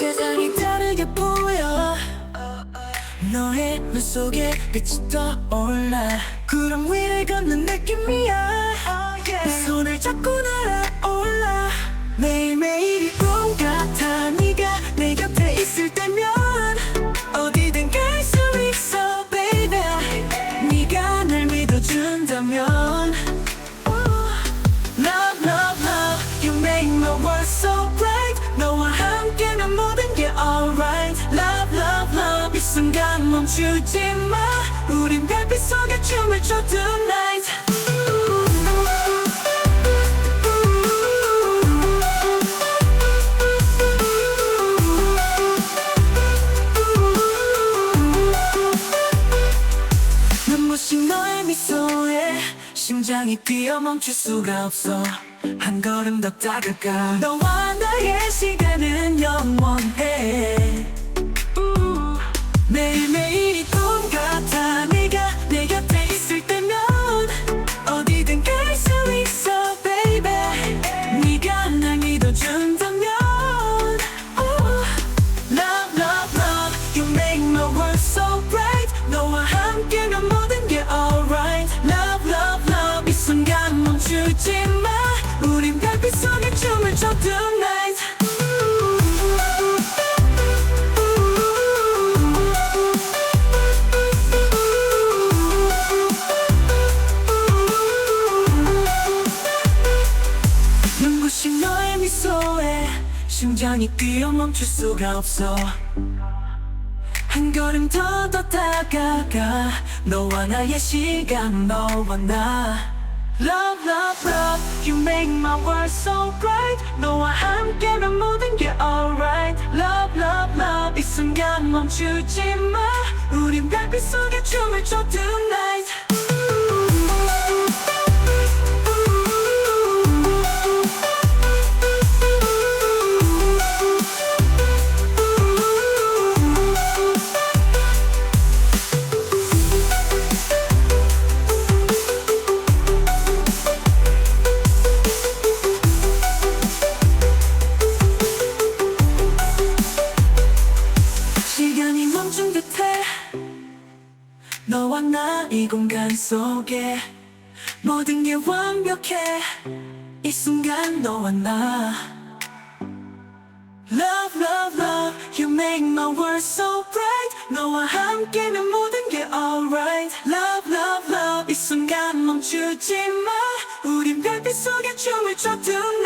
세상이 다르게 보여. 너의 눈 속에 빛이 떠올라. 구름 위를 걷는 느낌이야. 내 손을 잡고 날아올라. 매일매일이 꿈 같아. 네가 내 곁에 있을 때면 어디든 갈 수 있어 baby. 네가 날 믿어준다면. Love, love, love. You make my world so bright. 너와 함께면 모두 멈추지 마. 우린 별빛 속에 춤을 춰 tonight. 눈부신 너의 미소에 심장이 뛰어 멈출 수가 없어. 한 걸음 더 다가가 너와 눈부신 너의 미소에 심장이 뛰어 멈출 수가 없어. 한 걸음 더 더 다가가. 너와 나의 시간 너와 나 Love love love You make my world so bright 너와 함께면 모든 게 alright Love love love 이 순간 멈추지 마 우린 별빛 속에 춤을 춰 tonight 너와 나 이 공간 속에 모든 게 완벽해 이 순간 너와 나 Love love love You make my world so bright 너와 함께면 모든 게 alright Love love love 이 순간 멈추지 마 우린 별빛 속에 춤을 춰 tonight